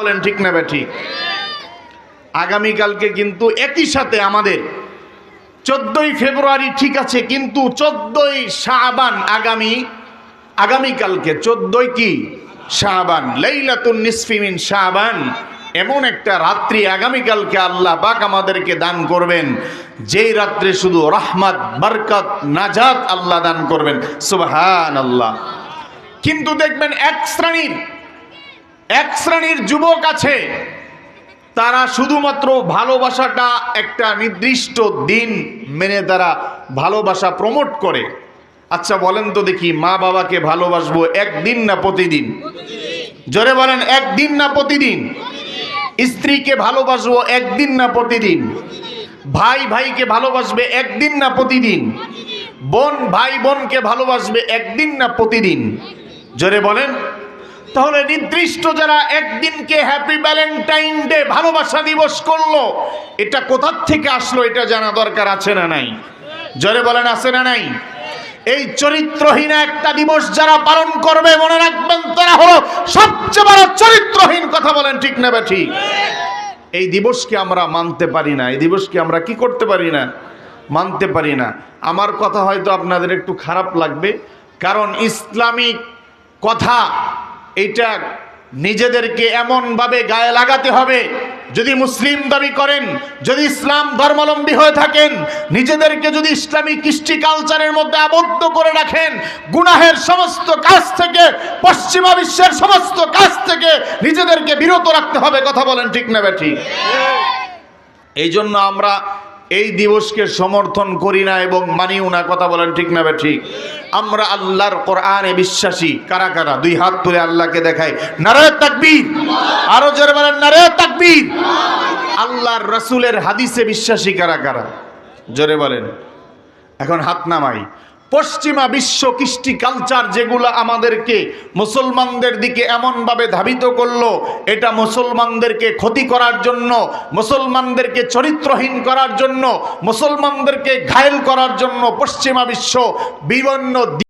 বলেন, ঠিক না বে, ঠিক। আগামীকালকে কিন্তু একই সাথে আমাদের চোদ্দই ফেব্রুয়ারি ঠিক আছে, কিন্তু চোদ্দই শাহবান আগামী, আগামীকালকে চোদ্দই কি? শাহবান লাইলাতুন নিসফিমিন শাহবান এমন একটা রাত্রি আগামীকালকে আল্লাহ পাক আমাদেরকে দান করবেন, যেই রাত্রে শুধু রহমত, বরকত, নাজাত আল্লাহ দান করবেন। সুবহান আল্লাহ কিন্তু দেখবেন এক শ্রেণির এক শ্রেণির যুবক আছে, তারা শুধুমাত্র ভালোবাসাটা একটা নির্দিষ্ট দিন মেনে তারা ভালোবাসা প্রমোট করে। আচ্ছা বলেন তো দেখি, মা বাবাকে ভালোবাসবো একদিন না প্রতিদিন? জোরে বলেন, একদিন না প্রতিদিন? স্ত্রীকে ভালোবাসবো একদিন না প্রতিদিন? ভাই ভাইকে ভালোবাসবে একদিন না প্রতিদিন? বোন ভাই বোনকে ভালোবাসবে একদিন না প্রতিদিন? জোরে বলেন তাহলে নির্দিষ্ট যারা একদিনকে হ্যাপি ভ্যালেন্টাইন ডে ভালোবাসা দিবস করল, এটা কোথার থেকে আসলো এটা জানা দরকার আছে না নাই? জরে বলেন, আছে না নাই? এই চরিত্রহীন একটা দিবস যারা পালন করবে, মনে রাখবেন, তারা হলো সবচেয়ে বড় চরিত্রহীন কথা বলেন, ঠিক না বা ঠিক? এই দিবসকে আমরা মানতে পারি না, এই দিবসকে আমরা কি করতে পারি না? মানতে পারি না। আমার কথা হয়তো আপনাদের একটু খারাপ লাগবে, কারণ ইসলামিক কথা এটা নিজেদেরকে এমনভাবে গায়ে লাগাতে হবে। যদি মুসলিম দাবি করেন, যদি ইসলাম ধর্মাবলম্বী হয়ে থাকেন, নিজেদেরকে যদি ইসলামিক কৃষ্টি কালচারের মধ্যে আবদ্ধ করে রাখেন, গুনাহের সমস্ত কাজ থেকে, পশ্চিমা বিশ্বের সমস্ত কাজ থেকে নিজেদেরকে বিরত রাখতে হবে, কথা বলেন ঠিক না ঠিক? এই জন্য আমরা এই দিবসকে সমর্থন করি না এবং মানিও না, কথা বলেন ঠিক না ঠিক? আমরা আল্লাহর কোরআনে বিশ্বাসী, কারা কারা? দুই হাত তুলে আল্লাহকে দেখাই। নারায় তাকবীর। আরও জোরে বলেন, নারায় তাকবীর। আল্লাহর রসুলের হাদিসে বিশ্বাসী কারা কারা? জোরে বলেন। এখন হাত নামাই। পশ্চিমা বিশ্ব কৃষ্টি কালচার যেগুলো আমাদেরকে মুসলমানদের দিকে এমনভাবে ধাবিত করল, এটা মুসলমানদেরকে ক্ষতি করার জন্য, মুসলমানদেরকে চরিত্রহীন করার জন্য, মুসলমানদেরকে ঘায়েল করার জন্য পশ্চিমা বিশ্ব বিভিন্ন